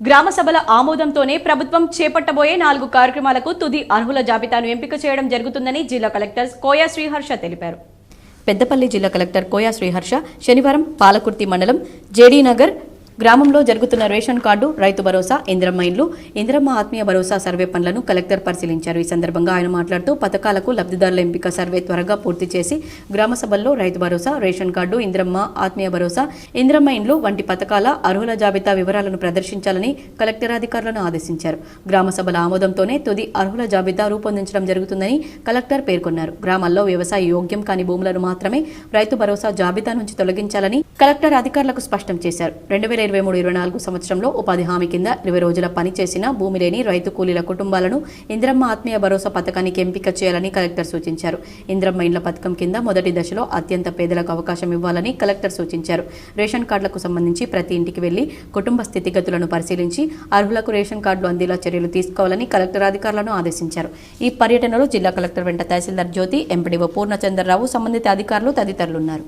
గ్రామ సభల ఆమోదంతోనే ప్రభుత్వం చేపట్టబోయే నాలుగు కార్యక్రమాలకు తుది అర్హుల జాబితాను ఎంపిక చేయడం జరుగుతుందని జిల్లా కలెక్టర్ కోయా శ్రీహర్ష తెలిపారు. పెద్దపల్లి జిల్లా కలెక్టర్ కోయా శ్రీహర్ష శనివారం పాలకుర్తి మండలం జేడీనగర్ గ్రామంలో జరుగుతున్న రేషన్ కార్డు రైతు భరోసా ఇంద్రమ్మ ఇండ్లు ఇంద్రమ్మ ఆత్మీయ భరోసా సర్వే పనులను కలెక్టర్ పరిశీలించారు. ఈ సందర్భంగా ఆయన మాట్లాడుతూ పథకాలకు లబ్ధిదారుల ఎంపిక సర్వే త్వరగా పూర్తి చేసి గ్రామ సభల్లో రైతు భరోసా రేషన్ కార్డు ఇంద్రమ్మ ఆత్మీయ భరోసా ఇంద్రమ్మ ఇండ్లు వంటి పథకాల అర్హుల జాబితా వివరాలను ప్రదర్శించాలని కలెక్టర్ అధికారులను ఆదేశించారు. గ్రామ సభల ఆమోదంతోనే తుది అర్హుల జాబితా రూపొందించడం జరుగుతుందని కలెక్టర్ పేర్కొన్నారు. గ్రామాల్లో వ్యవసాయ యోగ్యం కాని భూములను మాత్రమే రైతు భరోసా జాబితా నుంచి తొలగించాలని కలెక్టర్ అధికారులకు స్పష్టం చేశారు. రెండు వేల ఇరవై మూడు ఇరవై నాలుగు సంవత్సరంలో ఉపాధి హామీ కింద ఇరవై రోజుల పని చేసిన భూమి లేని రైతు కూలీల కుటుంబాలను ఇంద్రమ్మ ఆత్మీయ భరోసా పథకానికి ఎంపిక చేయాలని కలెక్టర్ సూచించారు. ఇంద్రమ్మ ఇండ్ల పథకం కింద మొదటి దశలో అత్యంత పేదలకు అవకాశం ఇవ్వాలని కలెక్టర్ సూచించారు. రేషన్ కార్డులకు సంబంధించి ప్రతి ఇంటికి వెళ్ళి కుటుంబ స్థితిగతులను పరిశీలించి అర్హులకు రేషన్ కార్డులు అందేలా చర్యలు తీసుకోవాలని కలెక్టర్ అధికారులను ఆదేశించారు. ఈ పర్యటనలో జిల్లా కలెక్టర్ వెంట తహసీల్దార్ జ్యోతి ఎంపీడీఓ పూర్ణచంద్రరావు సంబంధిత అధికారులు తదితరులున్నారు.